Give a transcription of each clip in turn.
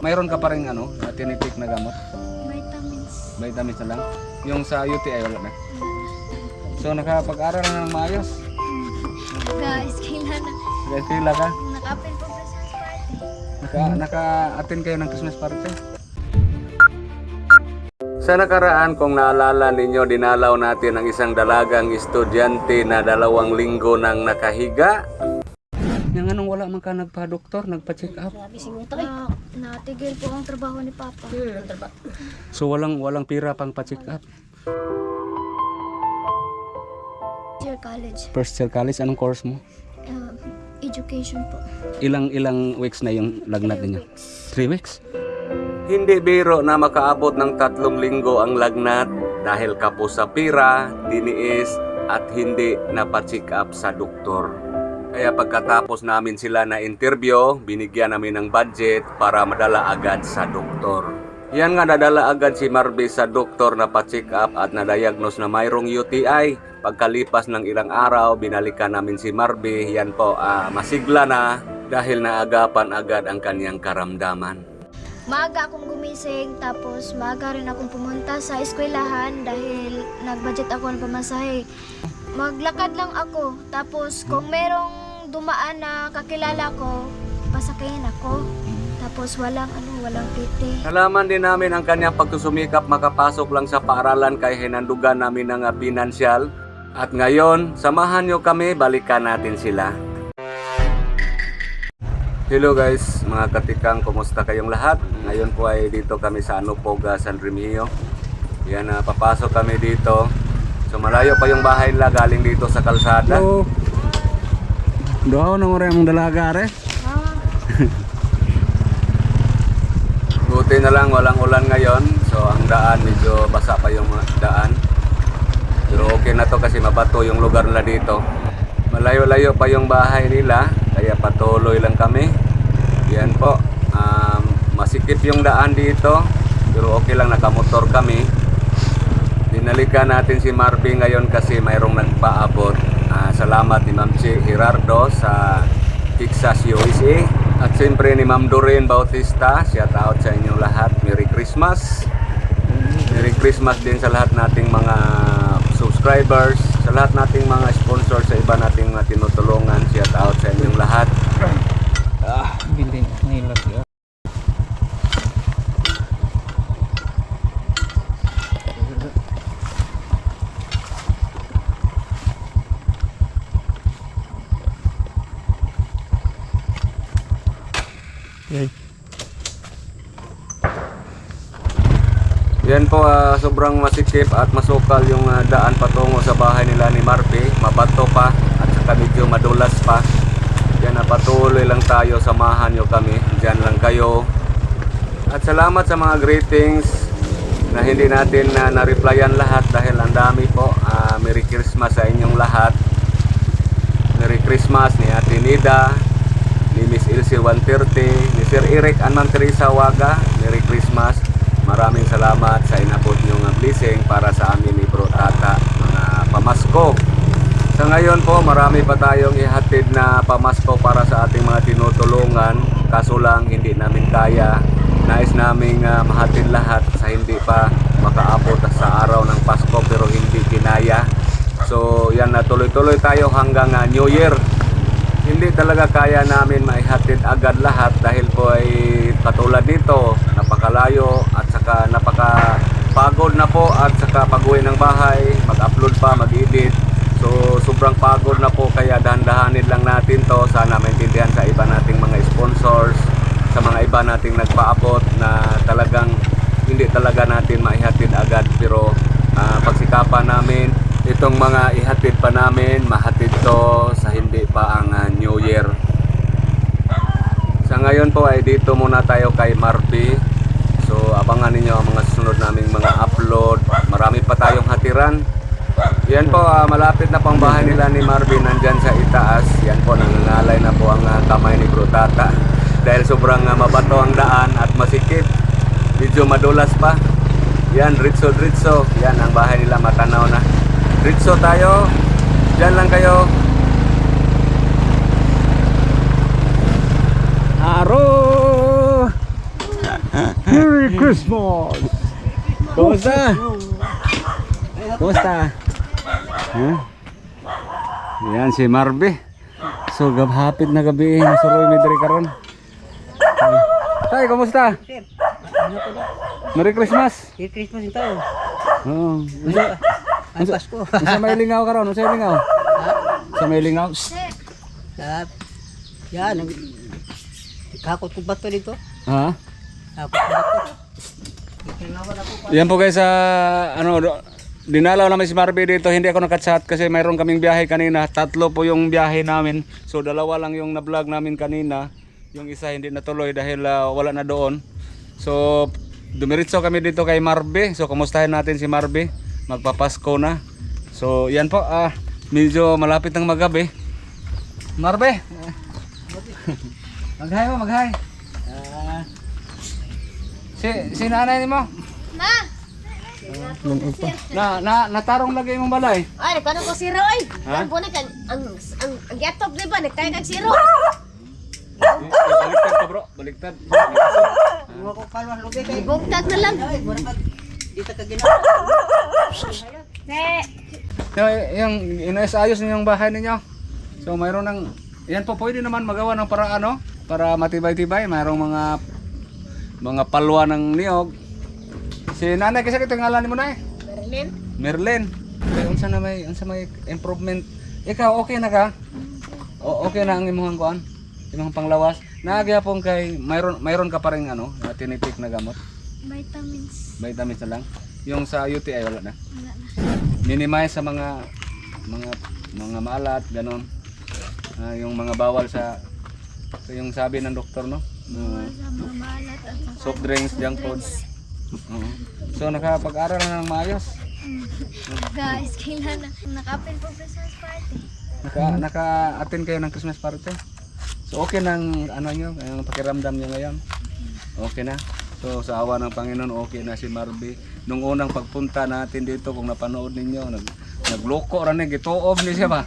Mayroon ka pa rin ano, na tinitik na gamot? Vitamins. Vitamins na lang? Yung sa UTI wala na? So nakapag-aral na ng maayos? Guys, kailan na. Guys, pila ka? Naka-open po Christmas party. Naka, naka-attend kayo ng Christmas party? Sa nakaraan, kung naalala ninyo, dinalaw natin ang isang dalagang estudyante na dalawang linggo nang nakahiga. Wala man ka nagpa-doktor, nagpa-check up? Na, natigil po ang trabaho ni Papa. So walang walang pira pang pa-check up. Dear College. First year college, anong course mo? Um, education po. Ilang ilang weeks na yung lagnat weeks. Three weeks? Hindi biro na makaabot ng tatlong linggo ang lagnat dahil kapos sa pira, tiniis at hindi napacheck up sa doktor. Kaya pagkatapos namin sila na interview, binigyan namin ng budget para madala agad sa doktor. Yan nga nadala agad si Marby sa doktor na pa-check up at na-diagnose na mayroong UTI. Pagkalipas ng ilang araw, binalikan namin si Marby. Yan po, ah, masigla na dahil naagapan agad ang kanyang karamdaman. Maaga akong gumising, tapos maaga rin akong pumunta sa eskwelahan dahil nag-budget ako ng pamasahe. Maglakad lang ako, tapos kung merong dumaan na kakilala ko, pasakayin ako. Tapos walang ano, walang piti. Nalaman din namin ang kanyang pagsusumikap makapasok lang sa paaralan kay hinandugan namin ng ah, pinansyal. At ngayon, samahan nyo kami, balikan natin sila. Hello guys, mga katikang, kumusta kayong lahat? Ngayon po ay dito kami sa Anupoga, San Remigio. Yan, na papasok kami dito. So malayo pa yung bahay nila galing dito sa kalsada. Hello. Doon na mo rin ang dalaga re. Buti na lang walang ulan ngayon. So ang daan medyo basa pa yung daan. Pero okay na to kasi mabato yung lugar nila dito. Malayo-layo pa yung bahay nila kaya patuloy lang kami. Yan po. Um, masikip yung daan dito. Pero okay lang nakamotor kami. Dinalikan natin si Marvin ngayon kasi mayroong nagpaabot. Ah, salamat ni Ma'am Chi Gerardo sa Texas, USA. At siyempre ni Ma'am Doreen Bautista. Shout out sa inyong lahat. Merry Christmas. Merry Christmas din sa lahat nating mga subscribers, sa lahat nating mga sponsors, sa iba nating mga tinutulungan. Shout out sa inyong lahat. Ah, biling nilat po, ah, sobrang masikip at masukal yung ah, daan patungo sa bahay nila ni Marpe. Mabato pa at saka medyo madulas pa. Yan na patuloy lang tayo, samahan nyo kami. Diyan lang kayo. At salamat sa mga greetings na hindi natin na na-replyan lahat dahil ang dami po. Ah, Merry Christmas sa inyong lahat. Merry Christmas ni Ate Nida, ni Miss Ilse 130, ni Sir Eric and Ma'am Teresa Waga. Merry Christmas. Maraming salamat sa inabot niyong blessing para sa amin ni Bro Tata, mga pamasko. Sa ngayon po, marami pa tayong ihatid na pamasko para sa ating mga tinutulungan. Kaso lang, hindi namin kaya. Nais naming ah, mahatid lahat sa hindi pa makaabot sa araw ng Pasko pero hindi kinaya. So, yan na tuloy-tuloy tayo hanggang ah, New Year hindi talaga kaya namin maihatid agad lahat dahil po ay katulad nito, napakalayo at saka napakapagod na po at saka pag-uwi ng bahay, mag-upload pa, mag-edit. So sobrang pagod na po kaya dahan-dahanin lang natin to. Sana maintindihan sa iba nating mga sponsors, sa mga iba nating nagpaabot na talagang hindi talaga natin maihatid agad pero ah, pagsikapan namin itong mga ihatid pa namin mahatid to sa hindi pa ang ah, New Year sa ngayon po ay dito muna tayo kay Marby so abangan ninyo ang mga susunod naming mga upload marami pa tayong hatiran yan po ah, malapit na pang bahay nila ni Marby nandyan sa itaas yan po nangangalay na po ang ah, kamay ni Bro Tata dahil sobrang ah, mabato ang daan at masikip medyo madulas pa yan, Ritso, Ritso. Yan, ang bahay nila matanaw na. Ritso tayo. Diyan lang kayo. Christmas! Kumusta? Kumusta? Huh? Yan si Marbe. So gabhapit na gabi nasuroy mi diri karon. Tay, kumusta? Merry Christmas. Merry Christmas ito. Oo. Unsa Ang Pasko. unsa may lingaw karon? Unsa may lingaw? Unsa may lingaw? At, yan. Nag, kakot ko bato dito. Ha? Yan po guys sa ano dinalaw namin si Marby dito. Hindi ako nakachat kasi mayroon kaming biyahe kanina. Tatlo po yung biyahe namin. So dalawa lang yung na-vlog namin kanina. Yung isa hindi natuloy dahil ah, wala na doon. So dumiritso kami dito kay Marby. So kumustahin natin si Marby. Magpapasko na. So yan po ah medyo malapit ng magabi. Marbe. maghay mo, maghay. Si si nanay mo. Ma! Na na natarong lagi imong balay. Ay, nagkano ko zero ay. Ha? Ang ang ang ang, ang getop di ba nagkaya kag zero. Baliktad ka bro, baliktad. Mga ko kalwa lubi kay. Bugtag na lang. Ay, mura ka. Dito ka ginawa. Ne. So, yung inayos-ayos ninyong bahay ninyo. So mayroon ng yan po pwede naman magawa ng paraan no para matibay-tibay. Mayroong mga mga palwa ng niyog. Si nanay kasi ito ngalan mo na eh. Berlin. Merlin. Kaya unsa na may unsa may improvement. Ikaw okay na ka? O okay na ang imong kuan? Imong panglawas. Naagyapon kay mayroon mayroon ka pa rin ano, tinitik na gamot. Vitamins. Vitamins na lang. Yung sa UTI wala na. Wala na. Minimize sa mga mga mga maalat ganon. Ah, yung mga bawal sa sa yung sabi ng doktor no. Soft drinks, junk foods. Oo. So nakapag-aral na ng maayos. Guys, kailan na. Nakapin po Christmas party. Naka naka-attend kayo ng Christmas party. So okay nang ano nyo, yung pakiramdam nyo ngayon. Okay na. So sa awa ng Panginoon, okay na si Marby. Nung unang pagpunta natin dito, kung napanood ninyo, nag nagloko ra ni gituob ni siya ba.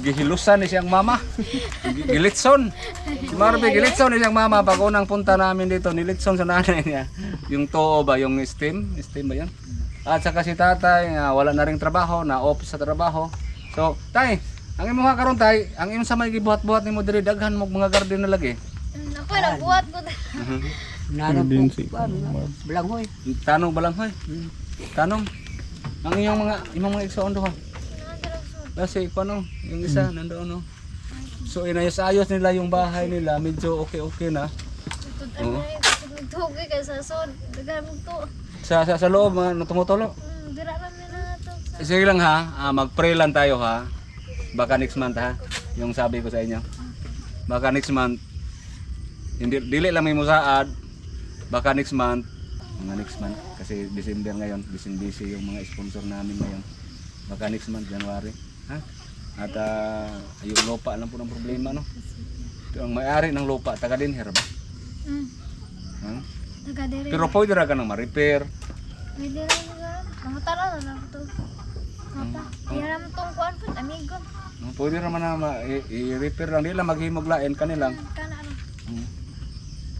Gihilusan ni siyang mama. Gi- Gilitson. Si Marby gilitson ni siyang mama pag unang punta namin dito, nilitson sa nanay niya. Yung too ba, yung steam, steam ba 'yan? At saka si tatay, ah, wala na ring trabaho, na off sa trabaho. So, tay, ang imo nga karon tay, ang imo sa may gibuhat-buhat nimo diri daghan mo mga garden na lagi. Ako, nagbuhat ko. Nanap ko. Balanghoy. Tanong balanghoy. Tanong. Ang iyong mga imong mga igsoon duha. Kasi kung ano, yung isa nandoon no. So inayos-ayos nila yung bahay nila, medyo okay-okay na. Eh, tugtugay kay sa sod. Dagan mo to. Sa sa, sa loob mga natumutulo. Mm, Dira kami na to. Sige lang ha, ah, mag-pray lang tayo ha. Baka next month ha, yung sabi ko sa inyo. Baka next month, hindi, dili lang may musaad. Baka next month, mga next month, kasi December ngayon, busy busy yung mga sponsor namin ngayon. Baka next month, January. Ha? At ah, yung lupa lang po ng problema, no? Ito ang may-ari ng lupa, taga din ba? Mm. Ha? Taga diri. Pero pwede ra ka nang ma-repair. Pwede na mga Namutara na lang to. Papa, hiram tong kuan po, amigo. Pwede ra man na i-repair lang nila, maghimog lain kanilang. Kana.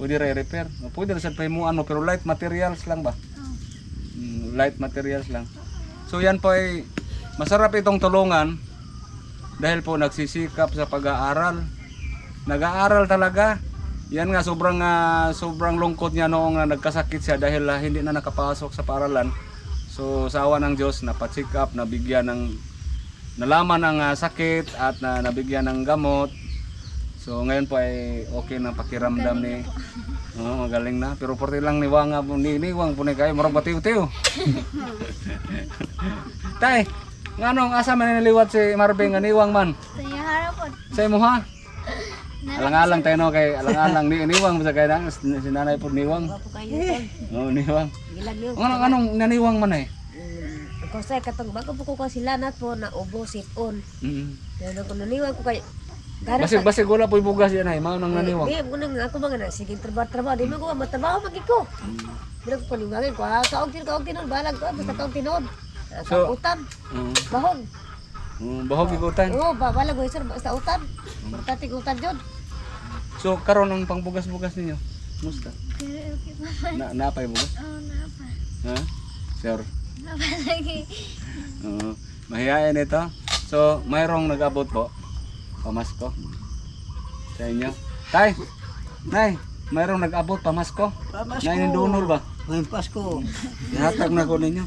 Pwede ra i-repair. Pwede ra sa mo ano pero light materials lang ba? Mm, light materials lang. So yan po ay masarap itong tulungan dahil po nagsisikap sa pag-aaral. Nag-aaral talaga. Yan nga sobrang ah, sobrang lungkot niya noong ah, nagkasakit siya dahil ah, hindi na nakapasok sa paaralan. So sa awa ng Diyos napacheck up, nabigyan ng nalaman ang ah, sakit at na nabigyan ng gamot. So ngayon po ay okay na pakiramdam ni Oo, magaling na. Pero porti lang niwang nga po ni niwang po ni kayo murag batiw-tiw. Tay, nganong asa man niliwat si Marvin nga niwang man? Sa harapon. Sa imo ha? Alang-alang tayo no kay alang-alang ni niwang sa kay nang si nanay po niwang. Oo, niwang. Ano anong naniwang man eh? Ako sa katong bago po ko sila nat po na ubo sit on. Mm. Kaya ko naniwag ko kay Basig basig wala po bugas yan ay mao nang naniwang. Di mo nang ako mga na sige trabaho trabaho di mo ko matrabaho magi ko. Dili ko paniwagin ko ah kaog tin kaog tinon balag ko basta kaog tinon. So- Sa utan, bahog. Mm, bahog igutan. Oo, ba balag ko sir basta utan. Bertati utan jud. So karon ang pangbugas-bugas ninyo. Musta? Okay pa man. Na, napay ba? Oo, napa. Ha? Sir. Napa lagi. Oo. mahihayin ito. So, mayroong nag-abot po. Pamasko. Sa inyo. Tay! Nay! Mayroong nag-abot pamasko. Pamasko. Nay, nindunol ba? Ngayong Pasko. Ihatag na ko ninyo.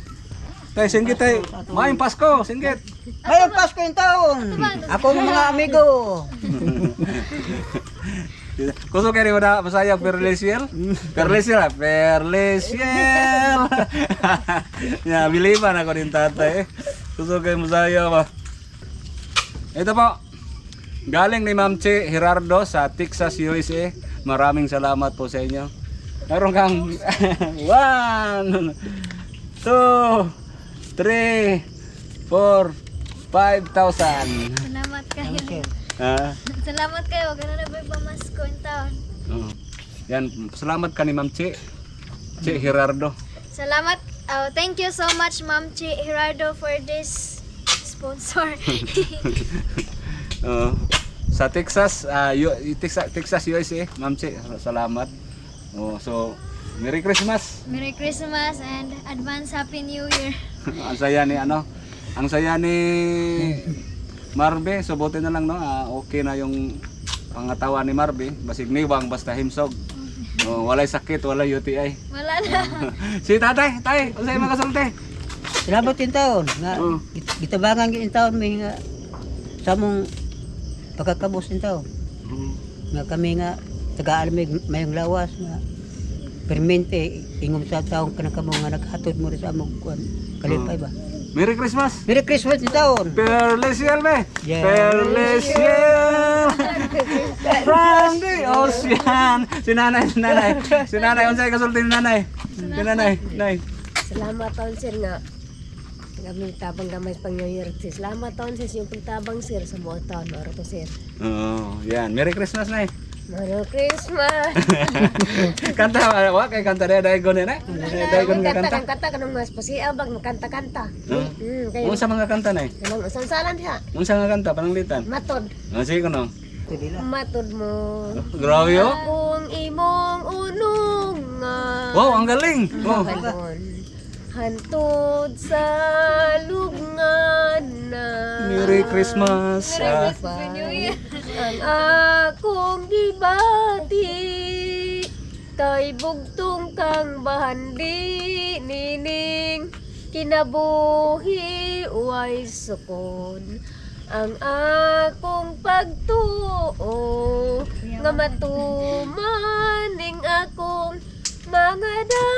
Tay, singgit tay. Maayong Pasko, singgit. Ngayong Pasko yung taon. Ako ng mga amigo. Kuso kayo na masaya Perlesiel? Perlesiel ah, Perlesiel. ya, biliban ako din tatay. eh. Kuso kayo masaya ba? Ito po. Galing ni Ma'am Che Gerardo sa Texas, USA. Maraming salamat po sa inyo. Meron kang one, two, three, four, five thousand. Salamat kayo. Ah. Salamat kayo. Ganun na ba yung pamasko yung taon? Oo. Yan, salamat ka ni Ma'am Che. Che Gerardo. Salamat. Oh, thank you so much, Ma'am Chi Gerardo, for this sponsor. Oo. sa Texas, ah, U- Texas, Texas, USA, Ma'am Che, salamat. Oh, so, Merry Christmas. Merry Christmas and advance Happy New Year. ang saya ni ano, ang saya ni Marbe, so buti na lang no, ah, okay na yung pangatawan ni Marbe, basig niwang basta himsog. Oh, walay sakit, walay UTI. Wala na. si tatay, tay, unsay mga kasulti? Salamat yung taon. Nga, Oo. git- gitabangan yung taon may nga sa mong pagkakabos yung taon. Nga kami nga taga-alamig mayong lawas nga permente ingom sa taong kanakamo nga naghatod mo rin sa among kuan kalipay ba. Merry Christmas. Merry Christmas yung taon. Perlesiel be. Yeah. Perlesiel. From the ocean. Si nanay, si nanay. Si nanay, unsay kasulti ni nanay? Si nanay, nay. Salamat taon sir nga. Kami tabang gamay pang New Year sir. Salamat taon sir yung pagtabang sir sa buong taon. Maro to sir. Oo, yan. Merry Christmas, nay. Merry Christmas! kanta, wa kay kanta dai dai gon na. Dai gon nga kanta kanta. kanta kanta kanang mas pasiabag makanta-kanta. Oo. Hmm. Unsa mga kanta nay? Kanang usansalan siya. Unsa nga kanta pananglitan? Matod. Ah, sige kuno. Matod mo. Grabe oh. Kung imong unungan. Wow, ang galing. Oh. Hantod sa lugnan na. Merry Christmas. Ah, Happy New Year. Ang akong gibati kay bugtong kang bahandi nining kinabuhi way sukon ang akong pagtuo nga matumaning akong mga damgo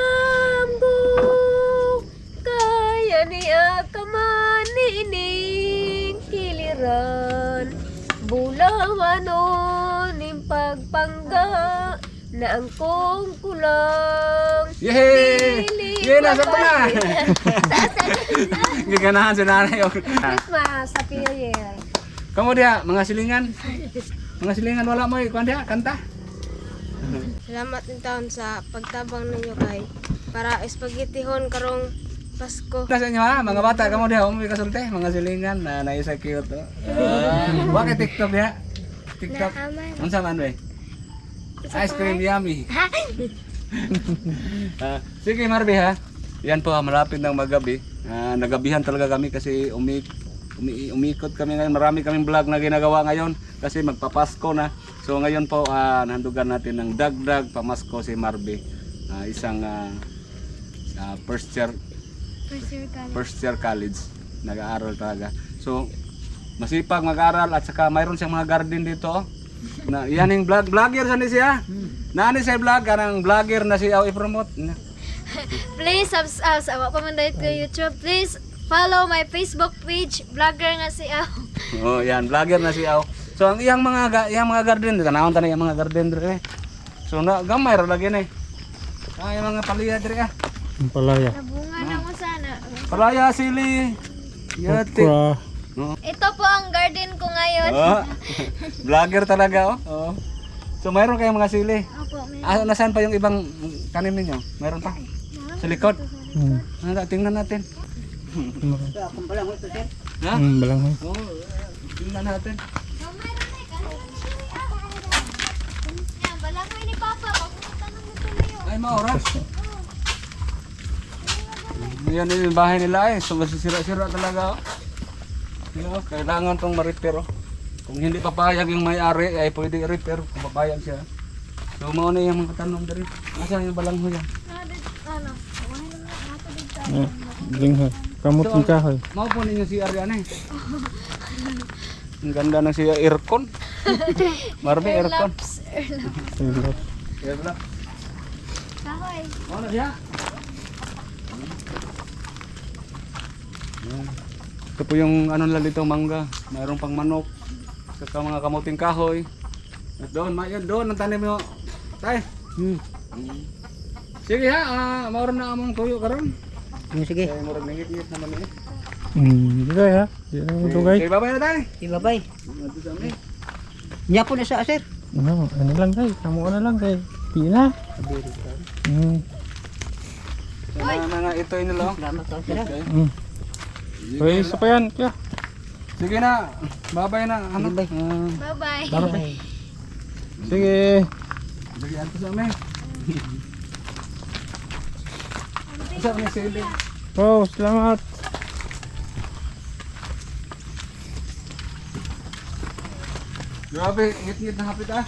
ning pagpangga na ang kong kulang Yay! Yay, nasa pa na. Christmas! Giganahan si nanay. oh. Happy New Year! Kamu dia mga silingan. Mga silingan wala mo ikuan dia kanta. Salamat din taon sa pagtabang ninyo kay para espagetihon karong Pasko. Nasa inyo ha, mga bata kamu dia umi kasulti, mga silingan na naisa cute. Oh. Uh, wa kay TikTok dia. TikTok. Unsa man we? Ice cream yummy. Ah, sige Marbe ha. Yan po, ah, malapit ng magabi. Ah, nagabihan talaga kami kasi umi, umi, umikot kami ngayon. Marami kaming vlog na ginagawa ngayon kasi magpapasko na. So ngayon po, ah, nandugan natin ng dagdag pamasko si Marbe. Ah, isang ah, ah, first year First year college. first year college. Nag-aaral talaga. So, masipag mag-aral at saka mayroon siyang mga garden dito. oh. Na, yan yung vlog, vlogger sa siya. Nani siya vlog, kanang vlogger na siya i-promote. Na. Please, subs uh, sa pa man dahil ko YouTube. Please, follow my Facebook page. Vlogger nga si Aw. Oh, yan, vlogger na siya. oh. So, ang iyang mga ga- iyang mga garden, kanahon ta na iyang mga garden dire. So, na gamay ra lagi ni. Ah, yung mga palaya dire ah. Nabunga na mo sana. Palaya sili. Ito po ang garden ko ngayon. Oh. vlogger talaga oh. Oh. So, mayroon kayong mga sili. Opo, may Ah, nasaan pa yung ibang tanim ninyo? Meron pa? Sa likod? Hmm. tingnan natin. Akong balang ito sir. Ha? Hmm, balang Oo, tingnan natin. Oh, mayroon na. Yan, balangay ni Papa. Papunta na mo tuloy yun. Ay, maoras. Yan yung bahay nila eh. So masisira-sira talaga. oh. Know, kailangan tong ma-repair. oh. Kung hindi papayag yung may-ari ay pwede i-repair kung papayag siya. So mao na yung mga tanong diri. Asa yung balangho yan? Ano? Eh, Linghoy. Kamot ng kahoy. Mao po ninyo si Ariana eh. Ang ganda ng siya aircon. Marbe aircon. Ilot. Aircon. Kahoy. Ano siya? Yan. Ito po yung ano nila dito mangga. Mayroon pang manok. Saka mga kamuting kahoy. At doon, mayon doon ang tanim mo. Tay. Hmm. Sige ha, ah, mauron na among tuyo karon. Hmm, sige. Kaya murag nangit-ngit naman eh. Hmm, di ha. Di na mo tugay. Okay, bye-bye na tay. Dito sa amin. Niya po na sa sir. Ano, ano lang kay. Kamo na lang kay. Di na. Hmm. Mga mga ito yun nila. oh. Salamat ka sir. Okay. Hmm. Uy, isa pa yan. Kaya. Sige na. Bye-bye na. Ano? Sige, bye. Bye-bye. Bye. Sige. Bigyan ko sa amin. Isa na sili. Wow, salamat. Grabe, ngit-ngit na hapit ah.